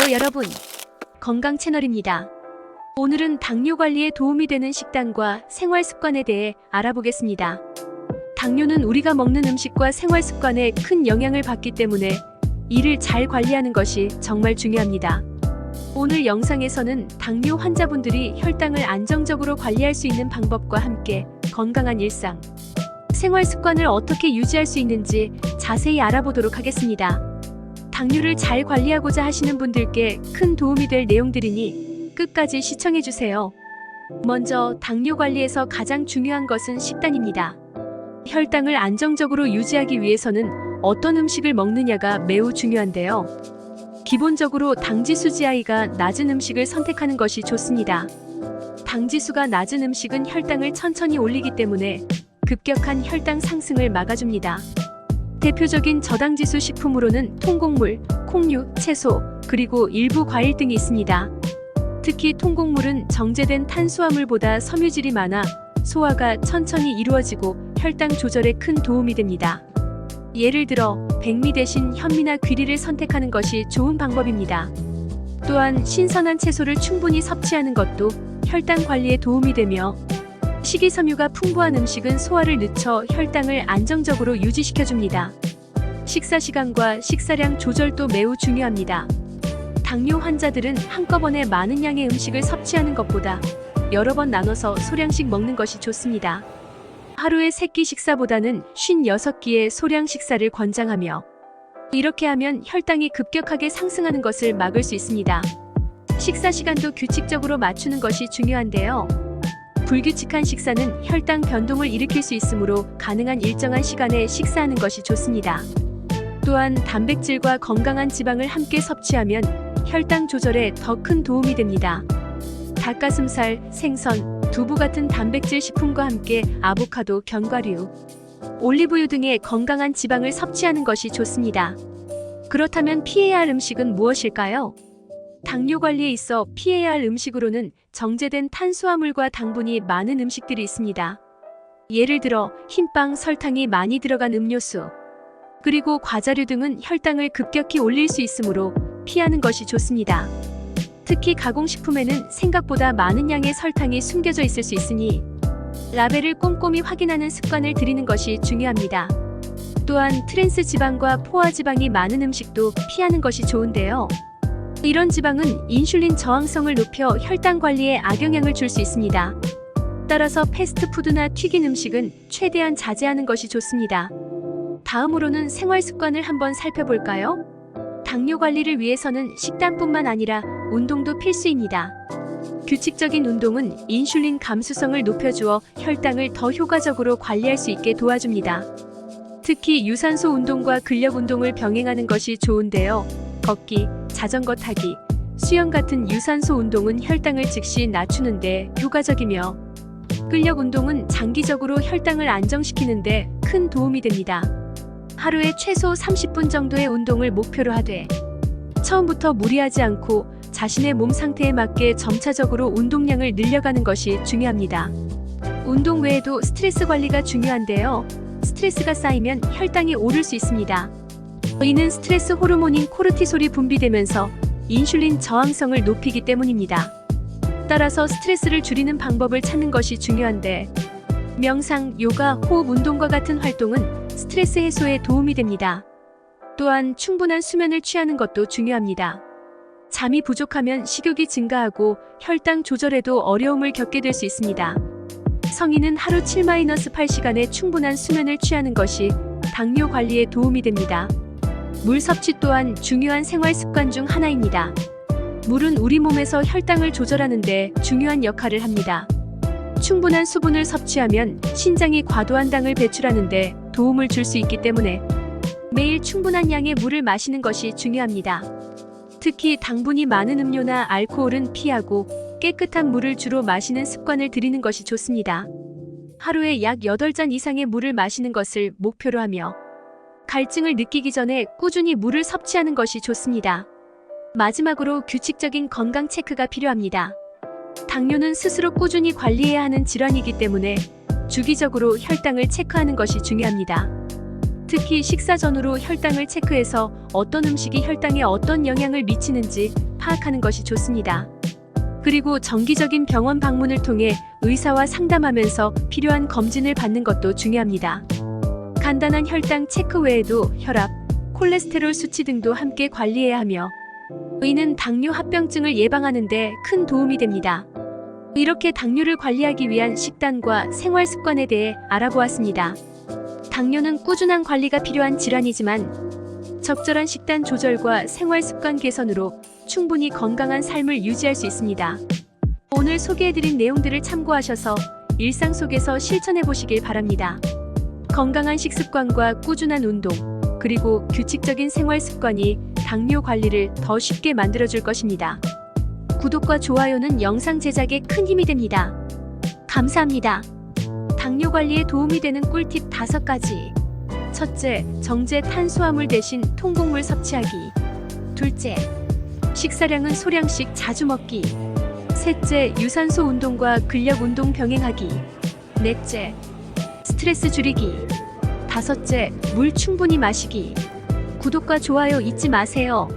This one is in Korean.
안녕하세요, 여러분. 건강 채널입니다. 오늘은 당뇨 관리에 도움이 되는 식단과 생활 습관에 대해 알아보겠습니다. 당뇨는 우리가 먹는 음식과 생활 습관에 큰 영향을 받기 때문에 이를 잘 관리하는 것이 정말 중요합니다. 오늘 영상에서는 당뇨 환자분들이 혈당을 안정적으로 관리할 수 있는 방법과 함께 건강한 일상, 생활 습관을 어떻게 유지할 수 있는지 자세히 알아보도록 하겠습니다. 당뇨를 잘 관리하고자 하시는 분들께 큰 도움이 될 내용들이니 끝까지 시청해 주세요. 먼저 당뇨 관리에서 가장 중요한 것은 식단입니다. 혈당을 안정적으로 유지하기 위해서는 어떤 음식을 먹느냐가 매우 중요한데요. 기본적으로 당지수 GI가 낮은 음식을 선택하는 것이 좋습니다. 당지수가 낮은 음식은 혈당을 천천히 올리기 때문에 급격한 혈당 상승을 막아줍니다. 대표적인 저당지수 식품으로는 통곡물, 콩류, 채소, 그리고 일부 과일 등이 있습니다. 특히 통곡물은 정제된 탄수화물보다 섬유질이 많아 소화가 천천히 이루어지고 혈당 조절에 큰 도움이 됩니다. 예를 들어 백미 대신 현미나 귀리를 선택하는 것이 좋은 방법입니다. 또한 신선한 채소를 충분히 섭취하는 것도 혈당 관리에 도움이 되며 식이섬유가 풍부한 음식은 소화를 늦춰 혈당을 안정적으로 유지시켜줍니다. 식사 시간과 식사량 조절도 매우 중요합니다. 당뇨 환자들은 한꺼번에 많은 양의 음식을 섭취하는 것보다 여러 번 나눠서 소량씩 먹는 것이 좋습니다. 하루에 3끼 식사보다는 56끼의 소량 식사를 권장하며 이렇게 하면 혈당이 급격하게 상승하는 것을 막을 수 있습니다. 식사 시간도 규칙적으로 맞추는 것이 중요한데요. 불규칙한 식사는 혈당 변동을 일으킬 수 있으므로 가능한 일정한 시간에 식사하는 것이 좋습니다. 또한 단백질과 건강한 지방을 함께 섭취하면 혈당 조절에 더 큰 도움이 됩니다. 닭가슴살, 생선, 두부 같은 단백질 식품과 함께 아보카도, 견과류, 올리브유 등의 건강한 지방을 섭취하는 것이 좋습니다. 그렇다면 피해야 할 음식은 무엇일까요? 당뇨 관리에 있어 피해야 할 음식으로는 정제된 탄수화물과 당분이 많은 음식들이 있습니다. 예를 들어 흰빵, 설탕이 많이 들어간 음료수, 그리고 과자류 등은 혈당을 급격히 올릴 수 있으므로 피하는 것이 좋습니다. 특히 가공식품에는 생각보다 많은 양의 설탕이 숨겨져 있을 수 있으니 라벨을 꼼꼼히 확인하는 습관을 들이는 것이 중요합니다. 또한 트랜스 지방과 포화 지방이 많은 음식도 피하는 것이 좋은데요. 이런 지방은 인슐린 저항성을 높여 혈당 관리에 악영향을 줄 수 있습니다. 따라서 패스트푸드나 튀긴 음식은 최대한 자제하는 것이 좋습니다. 다음으로는 생활 습관을 한번 살펴볼까요? 당뇨 관리를 위해서는 식단뿐만 아니라 운동도 필수입니다. 규칙적인 운동은 인슐린 감수성을 높여주어 혈당을 더 효과적으로 관리할 수 있게 도와줍니다. 특히 유산소 운동과 근력 운동을 병행하는 것이 좋은데요. 걷기, 자전거 타기, 수영 같은 유산소 운동은 혈당을 즉시 낮추는데 효과적이며 근력 운동은 장기적으로 혈당을 안정시키는데 큰 도움이 됩니다. 하루에 최소 30분 정도의 운동을 목표로 하되 처음부터 무리하지 않고 자신의 몸 상태에 맞게 점차적으로 운동량을 늘려가는 것이 중요합니다. 운동 외에도 스트레스 관리가 중요한데요. 스트레스가 쌓이면 혈당이 오를 수 있습니다. 이는 스트레스 호르몬인 코르티솔이 분비되면서 인슐린 저항성을 높이기 때문입니다. 따라서 스트레스를 줄이는 방법을 찾는 것이 중요한데 명상, 요가, 호흡 운동과 같은 활동은 스트레스 해소에 도움이 됩니다. 또한 충분한 수면을 취하는 것도 중요합니다. 잠이 부족하면 식욕이 증가하고 혈당 조절에도 어려움을 겪게 될 수 있습니다. 성인은 하루 7-8시간의 충분한 수면을 취하는 것이 당뇨 관리에 도움이 됩니다. 물 섭취 또한 중요한 생활 습관 중 하나입니다. 물은 우리 몸에서 혈당을 조절하는데 중요한 역할을 합니다. 충분한 수분을 섭취하면 신장이 과도한 당을 배출하는데 도움을 줄 수 있기 때문에 매일 충분한 양의 물을 마시는 것이 중요합니다. 특히 당분이 많은 음료나 알코올은 피하고 깨끗한 물을 주로 마시는 습관을 들이는 것이 좋습니다. 하루에 약 8잔 이상의 물을 마시는 것을 목표로 하며 갈증을 느끼기 전에 꾸준히 물을 섭취하는 것이 좋습니다. 마지막으로 규칙적인 건강 체크가 필요합니다. 당뇨는 스스로 꾸준히 관리해야 하는 질환이기 때문에 주기적으로 혈당을 체크하는 것이 중요합니다. 특히 식사 전후로 혈당을 체크해서 어떤 음식이 혈당에 어떤 영향을 미치는지 파악하는 것이 좋습니다. 그리고 정기적인 병원 방문을 통해 의사와 상담하면서 필요한 검진을 받는 것도 중요합니다. 간단한 혈당 체크 외에도 혈압, 콜레스테롤 수치 등도 함께 관리해야 하며 의는 당뇨 합병증을 예방하는 데 큰 도움이 됩니다. 이렇게 당뇨를 관리하기 위한 식단과 생활 습관에 대해 알아보았습니다. 당뇨는 꾸준한 관리가 필요한 질환이지만 적절한 식단 조절과 생활 습관 개선으로 충분히 건강한 삶을 유지할 수 있습니다. 오늘 소개해드린 내용들을 참고하셔서 일상 속에서 실천해 보시길 바랍니다. 건강한 식습관과 꾸준한 운동, 그리고 규칙적인 생활 습관이 당뇨 관리를 더 쉽게 만들어줄 것입니다. 구독과 좋아요는 영상 제작에 큰 힘이 됩니다. 감사합니다. 당뇨 관리에 도움이 되는 꿀팁 5가지. 첫째, 정제 탄수화물 대신 통곡물 섭취하기. 둘째, 식사량은 소량씩 자주 먹기. 셋째, 유산소 운동과 근력 운동 병행하기. 넷째, 스트레스 줄이기. 다섯째, 물 충분히 마시기. 구독과 좋아요 잊지 마세요.